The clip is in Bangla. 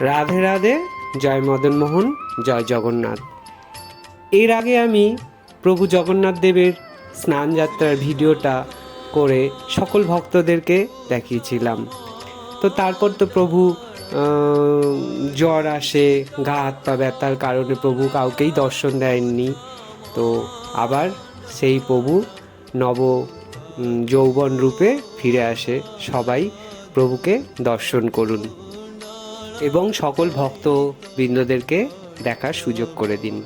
রাধে রাধে, জয় মদন মোহন, জয় জগন্নাথ। এর আগে আমি প্রভু জগন্নাথ দেবের স্নান যাত্রার ভিডিওটা করে সকল ভক্তদেরকে দেখিয়েছিলাম। তো তারপর তো প্রভু জ্বর আসে, গা হাত পা ব্যথার কারণে প্রভু কাউকেই দর্শন দেননি। তো আবার সেই প্রভু নব যৌবন রূপে ফিরে আসে, সবাই প্রভুকে দর্শন করুন। এবং সকল ভক্ত বৃন্দদেরকে দেখার সুযোগ করে দিন।